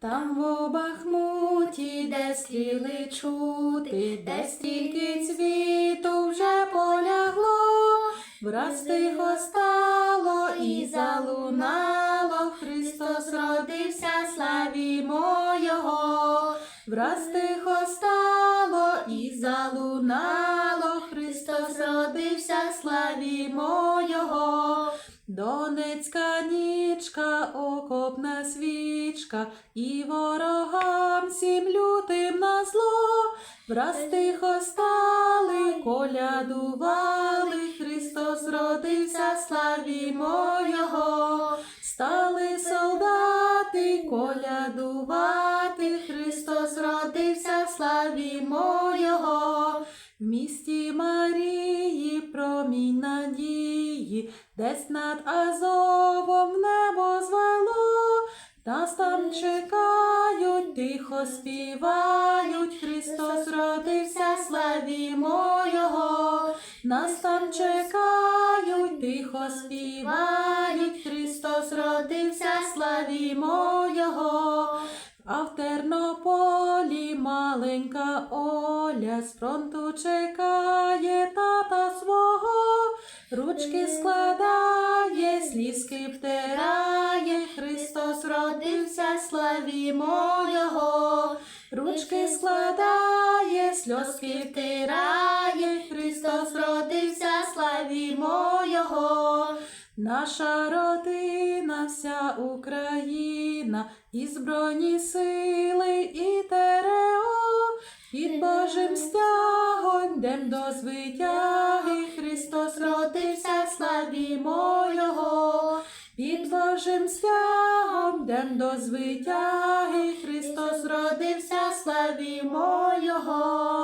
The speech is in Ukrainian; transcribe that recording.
Там в Бахмуті, де стріли чути, де стільки цвіту вже полягло, враз тихо стало і залунало, Христос родився, славімо Його, враз тихо стало і залунало, Христос родився, славімо Його. Донецька нічка, окопна свічка, і ворогам всім лютим на зло, враз тихо стали, колядували, Христос родився, славімо Його, стали солдати, колядувати, Христос родився, славімо Його. В місті Марії промінь надії, десь над Азовом чекають, тихо співають, Христос родився, славімо Його, нас там чекають, тихо співають, Христос родився, славімо Його. А в Тернополі маленька Оля з фронту чекає тата свого, ручки складає, слізки втирає, Христос родився, славімо Його, ручки складає, сльозки втирає, Христос родився, славімо Його. Наша родина, вся Україна, і Збройні сили, і ТРО, під Божим стягом, йдем до звитяги, Христос родився, славімо Його, під Божим стягом, дем до звитяги, Христос родився, славімо Його.